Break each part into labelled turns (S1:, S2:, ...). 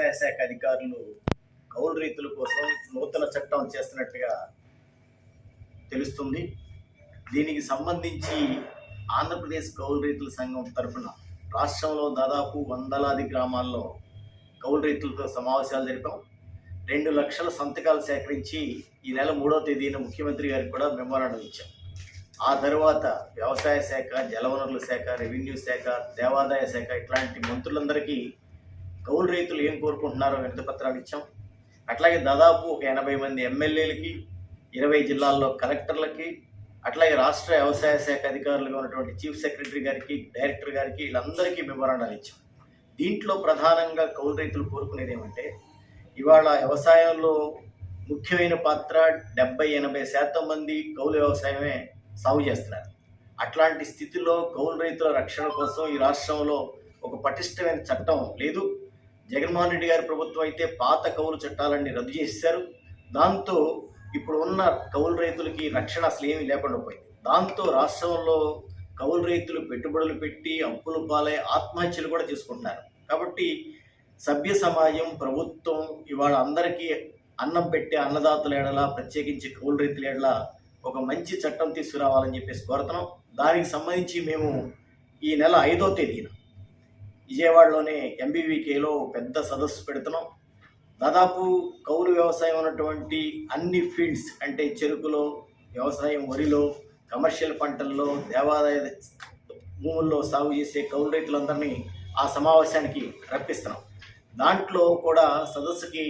S1: వ్యవసాయ శాఖ అధికారులు కౌలు రైతుల కోసం నూతన చట్టం చేస్తున్నట్టుగా తెలుస్తుంది. దీనికి సంబంధించి ఆంధ్రప్రదేశ్ కౌలు రైతుల సంఘం తరఫున రాష్ట్రంలో దాదాపు వందలాది గ్రామాల్లో కౌలు రైతులతో సమావేశాలు జరిపాం. రెండు లక్షల సంతకాలు సేకరించి ఈ నెల మూడో తేదీన ముఖ్యమంత్రి గారికి కూడా మెమోరాండం ఇచ్చాం. ఆ తర్వాత వ్యవసాయ శాఖ జలవనరుల శాఖ రెవెన్యూ శాఖ దేవాదాయ శాఖ ఇట్లాంటి మంత్రులందరికీ కౌలు రైతులు ఏం కోరుకుంటున్నారో వినతి పత్రాలు ఇచ్చాం. అట్లాగే దాదాపు ఒక ఎనభై మంది ఎమ్మెల్యేలకి ఇరవై జిల్లాల్లో కలెక్టర్లకి అట్లాగే రాష్ట్ర వ్యవసాయ శాఖ అధికారులుగా ఉన్నటువంటి చీఫ్ సెక్రటరీ గారికి డైరెక్టర్ గారికి వీళ్ళందరికీ మెమోరాండాలు ఇచ్చాం. దీంట్లో ప్రధానంగా కౌలు రైతులు కోరుకునేది ఏమంటే ఇవాళ వ్యవసాయంలో ముఖ్యమైన పాత్ర డెబ్బై ఎనభై శాతం మంది కౌలు వ్యవసాయమే సాగు చేస్తున్నారు. అట్లాంటి స్థితిలో కౌలు రైతుల రక్షణ కోసం ఈ రాష్ట్రంలో ఒక పటిష్టమైన చట్టం లేదు. జగన్మోహన్ రెడ్డి గారి ప్రభుత్వం అయితే పాత కౌలు చట్టాలన్నీ రద్దు చేశారు దాంతో ఇప్పుడు ఉన్న కౌలు రైతులకి రక్షణ అసలు ఏమీ లేకుండా పోయింది. దాంతో రాష్ట్రంలో కౌలు రైతులు పెట్టుబడులు పెట్టి అప్పులు పాలై ఆత్మహత్యలు కూడా చేసుకుంటున్నారు. కాబట్టి సభ్య సమాజం ప్రభుత్వం ఇవాళ అందరికీ అన్నం పెట్టే అన్నదాతల ఏడలా ప్రత్యేకించి కౌలు రైతుల ఏడలా ఒక మంచి చట్టం తీసుకురావాలని చెప్పేసి కోరుతున్నాం. దానికి సంబంధించి మేము ఈ నెల ఐదో తేదీన విజయవాడలోనే ఎంబీవీకేలో పెద్ద సదస్సు పెడుతున్నాం. దాదాపు కౌలు వ్యవసాయం ఉన్నటువంటి అన్ని ఫీల్డ్స్ అంటే చెరుకులో వ్యవసాయం వరిలో కమర్షియల్ పంటల్లో దేవాదాయ భూముల్లో సాగు చేసే కౌలు రైతులందరినీ ఆ సమావేశానికి రప్పిస్తున్నాం. దాంట్లో కూడా సదస్సుకి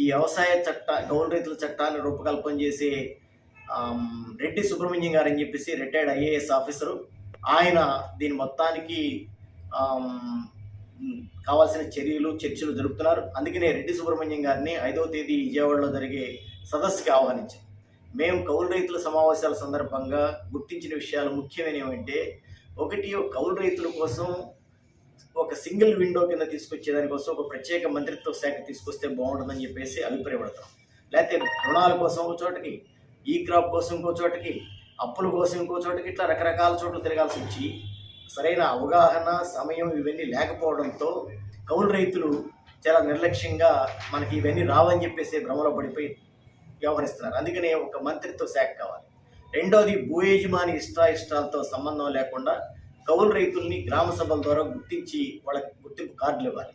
S1: ఈ వ్యవసాయ చట్ట కౌలు రైతుల చట్టాన్ని రూపకల్పన చేసే రెడ్డి సుబ్రహ్మణ్యం గారు అని చెప్పేసి రిటైర్డ్ ఐఏఎస్ ఆఫీసరు. ఆయన దీని మొత్తానికి కావాల్సిన చర్యలు చర్చలు జరుపుతున్నారు. అందుకనే రెడ్డి సుబ్రహ్మణ్యం గారిని ఐదవ తేదీ విజయవాడలో జరిగే సదస్సుకి ఆహ్వానించాం. మేము కౌలు రైతుల సమావేశాల సందర్భంగా గుర్తించిన విషయాలు ముఖ్యమైనవి ఏమంటే ఒకటి కౌలు రైతుల కోసం ఒక సింగిల్ విండో కింద తీసుకొచ్చే దానికోసం ఒక ప్రత్యేక మంత్రిత్వ శాఖ తీసుకొస్తే బాగుంటుందని చెప్పేసి అభిప్రాయపడతాం. లేకపోతే రుణాల కోసం ఒక చోటకి ఈ క్రాప్ కోసం ఇంకో చోటకి అప్పుల కోసం ఇంకో చోటకి ఇట్లా రకరకాల చోట్ల తిరగాల్సి వచ్చి సరైన అవగాహన సమయం ఇవన్నీ లేకపోవడంతో కౌలు రైతులు చాలా నిర్లక్ష్యంగా మనకి ఇవన్నీ రావని చెప్పేసి భ్రమలో పడిపోయి వ్యవహరిస్తున్నారు. అందుకనే ఒక మంత్రిత్వ శాఖ కావాలి. రెండోది భూ యజమాని ఇష్టాయిష్టాలతో సంబంధం లేకుండా కౌలు రైతుల్ని గ్రామ సభల ద్వారా గుర్తించి వాళ్ళకి గుర్తింపు కార్డులు ఇవ్వాలి.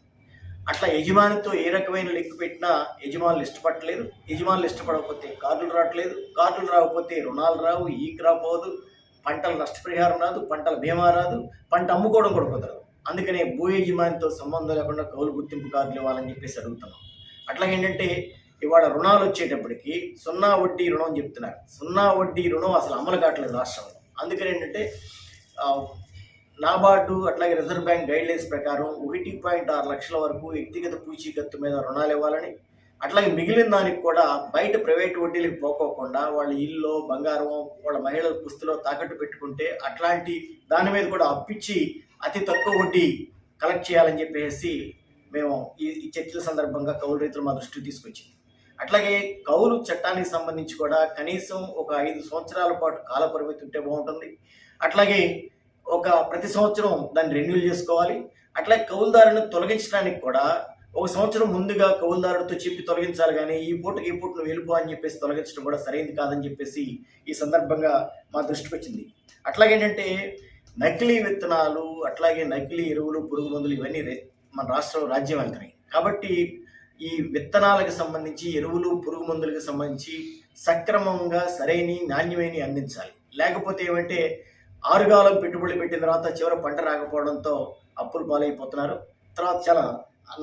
S1: అట్లా యజమానితో ఏ రకమైన లింక్ పెట్టినా యజమానులు ఇష్టపడలేదు యజమానులు ఇష్టపడకపోతే కార్డులు రావట్లేదు. కార్డులు రాకపోతే రుణాలు రావు. ఈ క్రాప్ అవ్వదు. పంటల నష్టపరిహారం రాదు పంటల బీమా రాదు పంట అమ్ముకోవడం కూడా కుదరదు. అందుకనే భూ యజమానితో సంబంధం లేకుండా కౌలు గుర్తింపు కార్డులు ఇవ్వాలని చెప్పేసి అడుగుతున్నాం. అట్లాగే ఏంటంటే ఇవాళ రుణాలు వచ్చేటప్పటికి సున్నా వడ్డీ రుణం అని చెప్తున్నారు. సున్నా వడ్డీ రుణం అసలు అమలు కావట్లేదు రాష్ట్రంలో. అందుకని ఏంటంటే నాబార్డు అట్లాగే రిజర్వ్ బ్యాంక్ గైడ్లైన్స్ ప్రకారం ఒకటి పాయింట్ ఆరు లక్షల వరకు వ్యక్తిగత పూచీకత్తు మీద రుణాలు ఇవ్వాలని అట్లాగే మిగిలిన దానికి కూడా బయట ప్రైవేట్ వడ్డీలకు పోకోకుండా వాళ్ళ ఇల్లు బంగారం వాళ్ళ మహిళల పుస్తులో తాకట్టు పెట్టుకుంటే అట్లాంటి దాని మీద కూడా అప్పిచ్చి అతి తక్కువ వడ్డీ కలెక్ట్ చేయాలని చెప్పేసి మేము ఈ ఈ చర్చల సందర్భంగా కౌలు రైతులు మా దృష్టికి తీసుకొచ్చింది. అట్లాగే కౌలు చట్టానికి సంబంధించి కూడా కనీసం ఒక ఐదు సంవత్సరాల పాటు కాల పరిమితి ఉంటే బాగుంటుంది. అట్లాగే ఒక ప్రతి సంవత్సరం దాన్ని రెన్యూల్ చేసుకోవాలి. అట్లాగే కౌలుదారుని తొలగించడానికి కూడా ఒక సంవత్సరం ముందుగా కౌలుదారుడితో చెప్పి తొలగించాలి కానీ ఈ పూటకి ఈ పూట నువ్వు వెళ్ళిపో అని చెప్పేసి తొలగించడం కూడా సరైనది కాదని చెప్పేసి ఈ సందర్భంగా మా దృష్టికి వచ్చింది. అట్లాగేంటంటే నకిలీ విత్తనాలు అట్లాగే నకిలీ ఎరువులు పురుగు మందులు ఇవన్నీ మన రాష్ట్రంలో రాజ్యం వెళ్తున్నాయి. కాబట్టి ఈ విత్తనాలకు సంబంధించి ఎరువులు పురుగు మందులకు సంబంధించి సక్రమంగా సరైన నాణ్యమైన అందించాలి. లేకపోతే ఏమంటే ఆరుగాలం పెట్టుబడులు పెట్టిన తర్వాత చివరి పంట రాకపోవడంతో అప్పులు పాలైపోతున్నారు. తర్వాత చాలా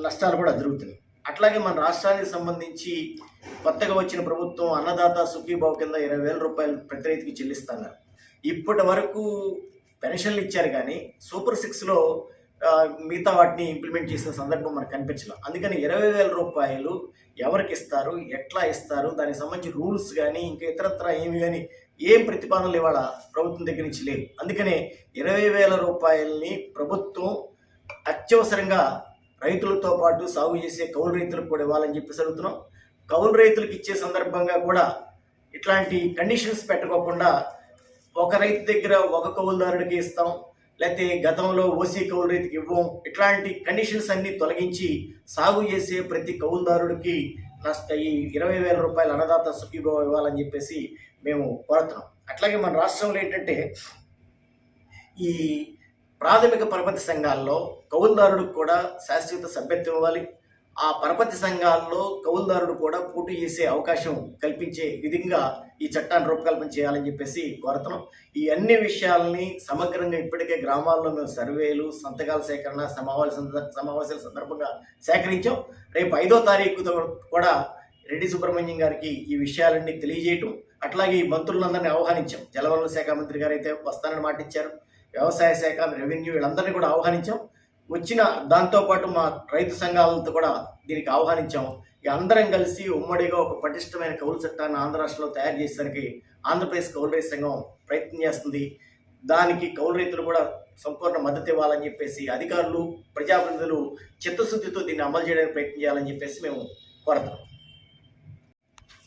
S1: నష్టాలు కూడా జరుగుతున్నాయి. అట్లాగే మన రాష్ట్రానికి సంబంధించి కొత్తగా వచ్చిన ప్రభుత్వం అన్నదాత సుఖీభావ కింద ఇరవై వేల రూపాయలు ప్రతి రైతుకి చెల్లిస్తున్నారు. ఇప్పటి వరకు పెన్షన్లు ఇచ్చారు కానీ సూపర్ సిక్స్లో మిగతా వాటిని ఇంప్లిమెంట్ చేసిన సందర్భం మనకు కనిపించలేదు. అందుకని ఇరవై వేల రూపాయలు ఎవరికి ఇస్తారు? ఎట్లా ఇస్తారు? దానికి సంబంధించి రూల్స్ కానీ ఇంకా ఇతరత్ర ఏమి కానీ ఏం ప్రతిపాదనలు ఇవాళ ప్రభుత్వం దగ్గర నుంచి లేవు. అందుకనే ఇరవై వేల రూపాయలని ప్రభుత్వం అత్యవసరంగా రైతులతో పాటు సాగు చేసే కౌలు రైతులకు కూడా ఇవ్వాలని చెప్పేసి అడుగుతున్నాం. కౌలు రైతులకు ఇచ్చే సందర్భంగా కూడా ఇట్లాంటి కండిషన్స్ పెట్టుకోకుండా ఒక రైతు దగ్గర ఒక కౌలుదారుడికి ఇస్తాం లేకపోతే గతంలో ఓసీ కౌలు రైతుకి ఇవ్వం. ఇట్లాంటి కండిషన్స్ అన్ని తొలగించి సాగు చేసే ప్రతి కౌలుదారుడికి నష్ట ఈ ఇరవై వేల రూపాయల అన్నదాత సుఖీభావం ఇవ్వాలని చెప్పేసి మేము కోరుతున్నాం. అట్లాగే మన రాష్ట్రంలో ఏంటంటే ఈ ప్రాథమిక పరపతి సంఘాల్లో కౌలుదారుడికి కూడా శాశ్వత సభ్యత్వం ఇవ్వాలి. ఆ పరపతి సంఘాల్లో కౌలుదారుడు కూడా పోటీ చేసే అవకాశం కల్పించే విధంగా ఈ చట్టాన్ని రూపకల్పన చేయాలని చెప్పేసి కోరుతున్నాం. ఈ అన్ని విషయాల్ని సమగ్రంగా ఇప్పటికే గ్రామాల్లో మేము సర్వేలు సంతకాల సేకరణ సమావేశ సమావేశాల సందర్భంగా సేకరించాం. రేపు ఐదో తారీఖు కూడా రెడ్డి సుబ్రహ్మణ్యం గారికి ఈ విషయాలన్నీ తెలియజేయటం అట్లాగే ఈ మంత్రులందరినీ ఆహ్వానించాం. జలవనరుల శాఖ మంత్రి గారు అయితే వస్తానని మాటిచ్చారు. వ్యవసాయ శాఖ రెవెన్యూ వీళ్ళందరినీ కూడా ఆహ్వానించాం. వచ్చిన దాంతోపాటు మా రైతు సంఘాలతో కూడా దీనికి ఆహ్వానించాం ఈ అందరం కలిసి ఉమ్మడిగా ఒక పటిష్టమైన కౌలు చట్టాన్ని ఆంధ్ర రాష్ట్రంలో తయారు చేసేసరికి ఆంధ్రప్రదేశ్ కౌలు రైతు సంఘం ప్రయత్నం చేస్తుంది. దానికి కౌలు రైతులు కూడా సంపూర్ణ మద్దతు ఇవ్వాలని చెప్పేసి అధికారులు ప్రజాప్రతినిధులు చిత్తశుద్ధితో దీన్ని అమలు చేయడానికి ప్రయత్నం చేయాలని చెప్పేసి మేము కోరతాం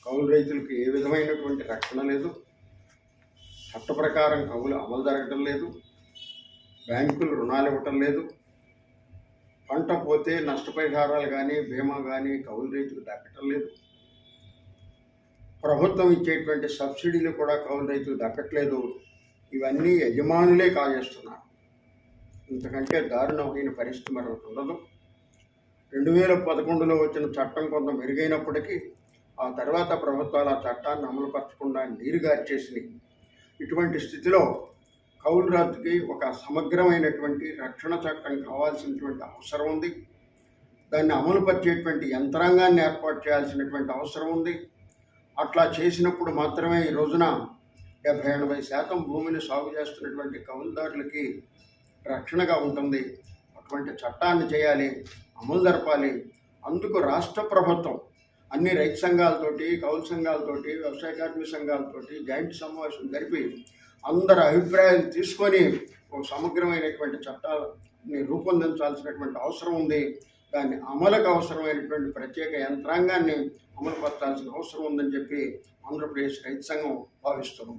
S2: కౌలు రైతులకు ఏ విధమైనటువంటి రక్షణ లేదు. చట్ట ప్రకారం కౌలు అమలు జరగటం లేదు. బ్యాంకులు రుణాలు ఇవ్వటం లేదు. పంట పోతే నష్టపరిహారాలు కానీ బీమా కానీ కౌలు రైతులు దక్కటం లేదు. ప్రభుత్వం ఇచ్చేటువంటి సబ్సిడీలు కూడా కౌలు రైతులు దక్కట్లేదు. ఇవన్నీ యజమానులే కాజేస్తున్నారు. ఇంతకంటే దారుణమైన పరిస్థితి మరొకటి ఉండదు. రెండు వేల పదకొండులో వచ్చిన చట్టం కొంత మెరుగైనప్పటికీ ఆ తర్వాత ప్రభుత్వాలు ఆ చట్టాన్ని అమలుపరచకుండా నీరుగార్చేసినాయి ఇటువంటి స్థితిలో కౌలు రాజుకి ఒక సమగ్రమైనటువంటి రక్షణ చట్టం కావాల్సినటువంటి అవసరం ఉంది. దాన్ని అమలుపరిచేటువంటి యంత్రాంగాన్ని ఏర్పాటు చేయాల్సినటువంటి అవసరం ఉంది. అట్లా చేసినప్పుడు మాత్రమే ఈ రోజున డెబ్భై ఎనభై శాతం భూమిని సాగు చేస్తున్నటువంటి కౌలుదారులకి రక్షణగా ఉంటుంది. అటువంటి చట్టాన్ని చేయాలి అమలు జరపాలి. అందుకు రాష్ట్ర ప్రభుత్వం అన్ని రైతు సంఘాలతోటి కౌలు సంఘాలతోటి వ్యవసాయ కార్మిక సంఘాలతోటి జాయింట్ సమావేశం జరిపి అందరి అభిప్రాయాలు తీసుకొని ఒక సమగ్రమైనటువంటి చట్టాన్ని రూపొందించాల్సినటువంటి అవసరం ఉంది. దాన్ని అమలుకు అవసరమైనటువంటి ప్రత్యేక యంత్రాంగాన్ని అమలుపరచాల్సిన అవసరం ఉందని చెప్పి ఆంధ్రప్రదేశ్ రైతు సంఘం భావిస్తుంది